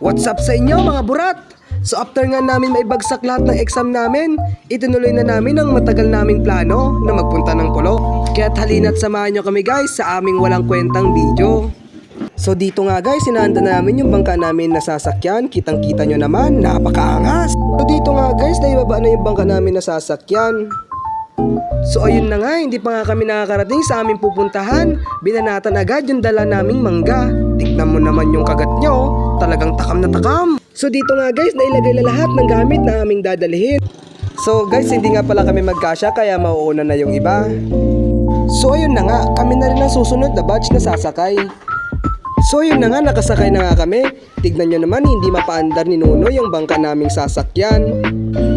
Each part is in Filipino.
What's up sa inyo mga burat? So after nga namin maibagsak lahat ng exam namin, itinuloy na namin ang matagal naming plano na magpunta ng pulo. Kaya't halina't samahan nyo kami guys sa aming walang kwentang video. So dito nga guys, sinahanda na namin yung bangka namin na sasakyan. Kitang kita nyo naman, napakaangas. So dito nga guys, naibaba na yung bangka namin na sasakyan. So ayun na nga, hindi pa nga kami nakakarating sa aming pupuntahan. Binanatan agad yung dala naming mangga. Tignan mo naman yung kagat nyo, talagang takam na takam. So dito nga guys, nailagay na lahat ng gamit na aming dadalhin. So guys, hindi nga pala kami magkasya kaya mauuna na yung iba. So ayun na nga, kami na rin ang susunod na batch na sasakay. So yun na nga, nakasakay na nga kami. Tignan nyo naman, hindi mapaandar ni Nuno yung bangka naming sasakyan.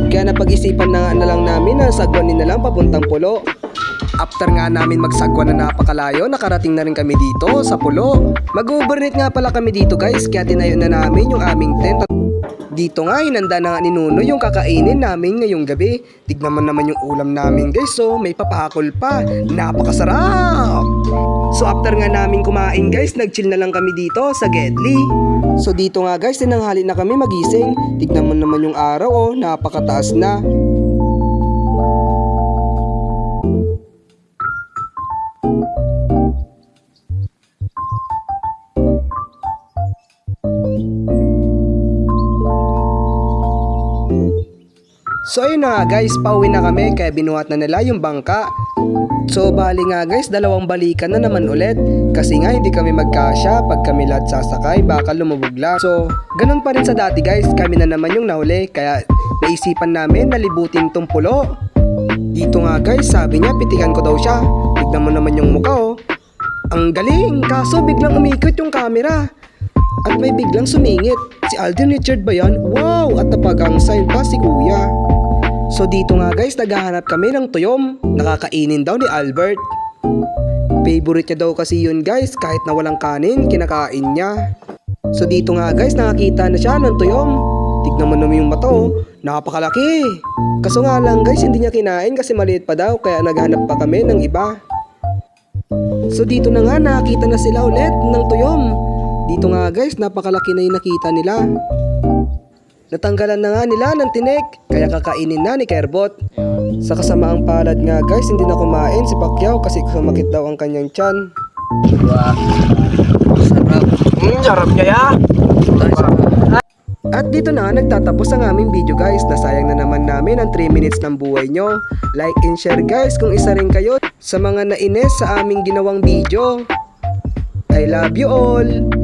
Kaya napag-isipan na nga na lang namin na sagwanin na lang papuntang pulo. After nga namin magsagwan na napakalayo, nakarating na rin kami dito sa pulo. Mag-overnight nga pala kami dito guys, kaya tinayo na namin yung aming tent. Dito nga, hinanda na nga ni Nuno yung kakainin namin ngayong gabi. Tignan mo naman yung ulam namin guys, so may papakol pa. Napakasarap! So after nga namin kumain guys, nag-chill na lang kami dito sa Gedli. So dito nga guys, tinanghali na kami magising. Tignan mo naman yung araw oh, napakataas na. So ayun na nga guys, pauwi na kami kaya binuhat na nila yung bangka. So bali nga guys, dalawang balikan na naman ulit. Kasi nga hindi kami magkasya pag kami lahat sasakay, baka lumubog lang. So ganun pa rin sa dati guys, kami na naman yung nahuli. Kaya naisipan namin na libutin tong pulo. Dito nga guys, sabi niya pitikan ko daw siya. Tignan mo naman yung mukha oh. Ang galing, kaso biglang umikot yung camera. At may biglang sumingit. Si Alden Richard ba yan? Wow! At napagang sign pa si kuya. So dito nga guys, naghahanap kami ng tuyom. Nakakainin daw ni Albert. Favorite niya daw kasi yun guys, kahit na walang kanin, kinakain niya. So dito nga guys, nakakita na siya ng tuyom. Tignan mo naman yung mata oh, napakalaki. Kaso nga lang guys, hindi niya kinain kasi maliit pa daw, kaya naghanap pa kami ng iba. So dito na nga, nakakita na sila ulit ng tuyom. Dito nga guys, napakalaki na yung nakita nila. Natanggalan na nga nila ng tinik, kaya kakainin na ni Kerbot. Sa kasamaang palad nga guys, hindi na kumain si Pacquiao kasi sumakit daw ang kanyang tiyan. Sarap. Mm, sarap. At dito na nagtatapos ang aming video guys. Nasayang na naman namin ang 3 minutes ng buhay nyo. Like and share guys kung isa rin kayo sa mga nainis sa aming ginawang video. I love you all!